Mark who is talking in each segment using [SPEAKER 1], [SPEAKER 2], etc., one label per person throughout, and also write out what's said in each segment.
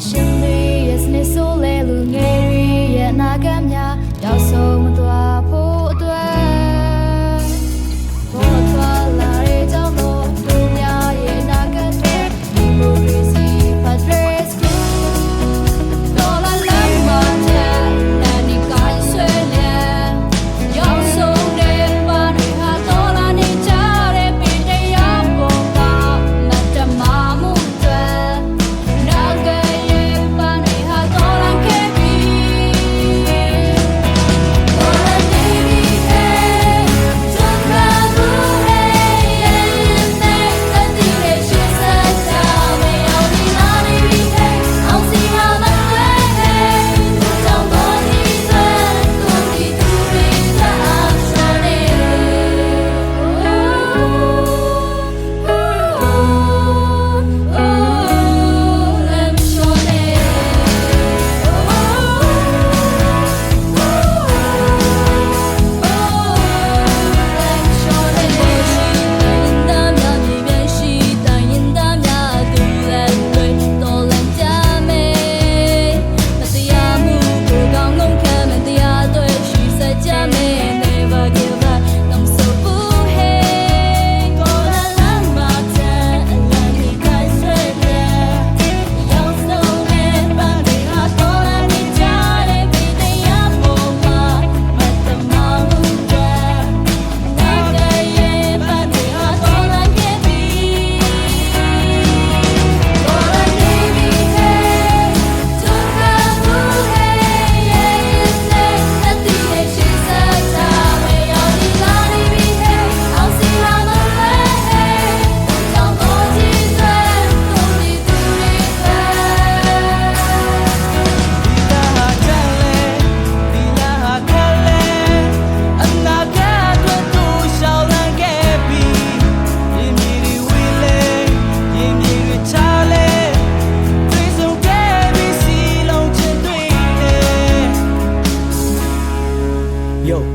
[SPEAKER 1] Shimmy, yes, Nisole, Lungary, and I can.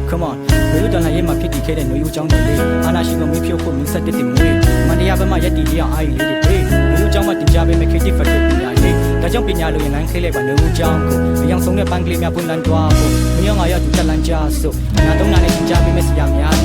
[SPEAKER 1] come on မျိုးတန်လှရဲ့မှာဖြစ်တည်ခဲ့တဲ့မျိုးရိုးချောင်းတွေလေးအာနာရှင်ကမေးဖြုတ်ဖို့မြူဆက်တဲ့တင်မှုတွေမန္တရာဘက်မှာရက်တည်လေးအောင်အားရလေးတွေပေးမျိုးချောင်းမှာတင်ပြပေးမယ် creative factor ပညာလေးဒါကြောင့်ပညာလိုရင်ငန်းခဲလိုက်ပါမျိုးရိုးချောင်းကိုအယောင်ဆုံးတဲ့ပန်းကလေးများပွင့်လန်းသွားဖို့မယောင်ငါရောက်သူတက်လန်းကြဆိုငါတော့နာနဲ့တင်ပြပေးမယ်ဆရာများ